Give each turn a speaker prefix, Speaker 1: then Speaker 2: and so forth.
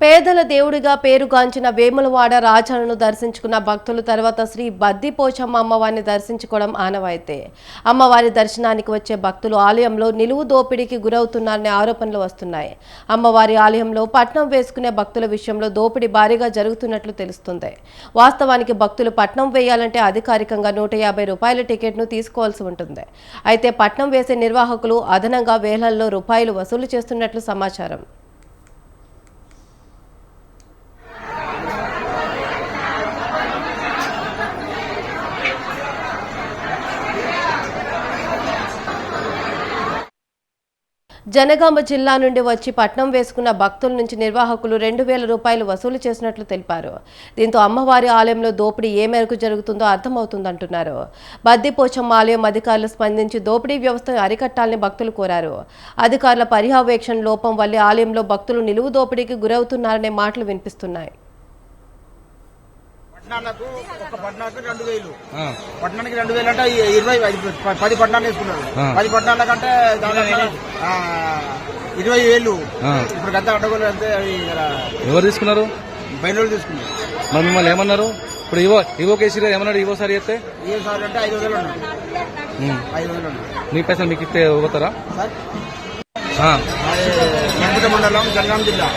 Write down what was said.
Speaker 1: పేదల దేవుడిగా పేరుగాంచిన వేములవాడ రాజాలను దర్శించుకున్న భక్తులు తర్వాత శ్రీ బద్దిపోచమ్మ అమ్మవారిని దర్శించుకోవడం ఆనవాయితే. అమ్మవారి దర్శనానికి వచ్చే భక్తులు ఆలయంలో నిలువు దోపిడీకి గురవుతున్నారనే ఆరోపణలు వస్తున్నాయి. అమ్మవారి ఆలయంలో పట్నం వేసుకునే భక్తుల విషయంలో దోపిడీ భారీగా జరుగుతున్నట్లు తెలుస్తుంది. వాస్తవానికి భక్తులు పట్నం వేయాలంటే అధికారికంగా నూట యాభై రూపాయల టికెట్ను తీసుకోవాల్సి ఉంటుంది. అయితే పట్నం వేసే నిర్వాహకులు అదనంగా వేలల్లో రూపాయలు వసూలు చేస్తున్నట్లు సమాచారం. జనగామ జిల్లా నుండి వచ్చి పట్నం వేసుకున్న భక్తుల నుంచి నిర్వాహకులు రెండు వేల రూపాయలు వసూలు చేసినట్లు తెలిపారు. దీంతో అమ్మవారి ఆలయంలో దోపిడీ ఏ మేరకు జరుగుతుందో అర్థమవుతుందంటున్నారు. బద్దిపోచమ్మ ఆలయం అధికారులు స్పందించి దోపిడీ వ్యవస్థను అరికట్టాలని భక్తులు కోరారు. అధికారుల పర్యవేక్షణ లోపం వల్లే ఆలయంలో భక్తులు నిలువు దోపిడీకి గురవుతున్నారనే మాటలు వినిపిస్తున్నాయి.
Speaker 2: పట్టణాలకు ఒక పట్టణానికి రెండు వేలు. పట్టణానికి రెండు వేలు అంటే ఇరవై పది పట్టణాలు వేసుకున్నారు. పది పట్టణాల కంటే ఇరవై వేలు. ఇప్పుడు గంట అడ్డగోలు ఇలా
Speaker 3: ఎవరు తీసుకున్నారు?
Speaker 2: బయలు తీసుకున్నారు.
Speaker 3: మరి మిమ్మల్ని ఏమన్నారు? ఇప్పుడు ఇవో ఇవో కేసీ గారు ఏమన్నాడు? ఇవో సార్ చెప్తే?
Speaker 2: ఏ సార్ అంటే ఐదు వందలు. ఐదు వందలు
Speaker 3: మీ పైసలు మీకు ఇస్తే పోతారా?
Speaker 2: సార్? మండలం జనగాం జిల్లా.